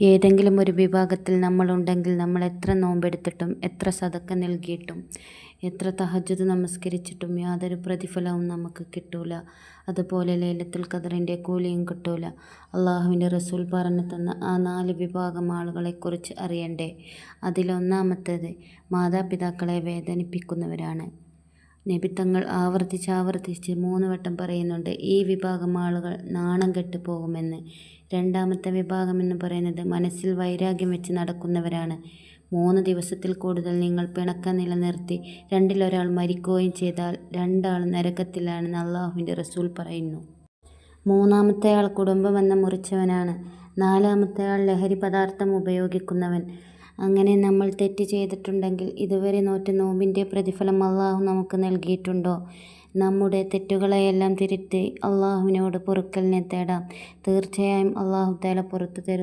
ഏതെങ്കിലും ഒരു വിഭാഗത്തിൽ നമ്മളുണ്ടെങ്കിൽ നമ്മൾ എത്ര നോമ്പെടുത്തിട്ടും എത്ര സതക്ക നൽകിയിട്ടും എത്ര തഹജത് നമസ്കരിച്ചിട്ടും യാതൊരു പ്രതിഫലവും നമുക്ക് കിട്ടൂല. അതുപോലെ ലൈലത്തുൽ ഖദറിന്റെ കൂലിയും കിട്ടൂല. അള്ളാഹുവിന്റെ റസൂൽ പറഞ്ഞു തന്ന ആ നാല് വിഭാഗം ആളുകളെക്കുറിച്ച് അറിയണ്ടേ? അതിലൊന്നാമത്തേത് മാതാപിതാക്കളെ വേദനിപ്പിക്കുന്നവരാണ്. നബി ആവർത്തിച്ചാവർത്തിച്ച് ആവർത്തിച്ച് ആവർത്തിച്ച് മൂന്ന് വട്ടം പറയുന്നുണ്ട്. ഈ വിഭാഗം ആളുകൾ നാണം കെട്ട് പോകുമെന്ന്. രണ്ടാമത്തെ വിഭാഗം എന്ന് പറയുന്നത് മനസ്സിൽ വൈരാഗ്യം വെച്ച് നടക്കുന്നവരാണ്. മൂന്ന് ദിവസത്തിൽ കൂടുതൽ നിങ്ങൾ പിണക്കം നിലനിർത്തി രണ്ടിലൊരാൾ മരിക്കുകയും ചെയ്താൽ രണ്ടാൾ നരകത്തിലാണെന്ന് അള്ളാഹുവിന്റെ റസൂൽ പറയുന്നു. മൂന്നാമത്തെ ആൾ കുടുംബമെന്ന മുറിച്ചവനാണ്. നാലാമത്തെ ആൾ ലഹരി പദാർത്ഥം ഉപയോഗിക്കുന്നവൻ. അങ്ങനെ നമ്മൾ തെറ്റ് ചെയ്തിട്ടുണ്ടെങ്കിൽ ഇതുവരെ നോറ്റ നോമ്പിന്റെ പ്രതിഫലം അള്ളാഹു നമുക്ക് നൽകിയിട്ടുണ്ടോ? നമ്മുടെ തെറ്റുകളെയെല്ലാം തിരുത്തി അള്ളാഹുവിനോട് പൊറുക്കലിനെ തേടാം. തീർച്ചയായും അള്ളാഹു തആല പുറത്തു തരും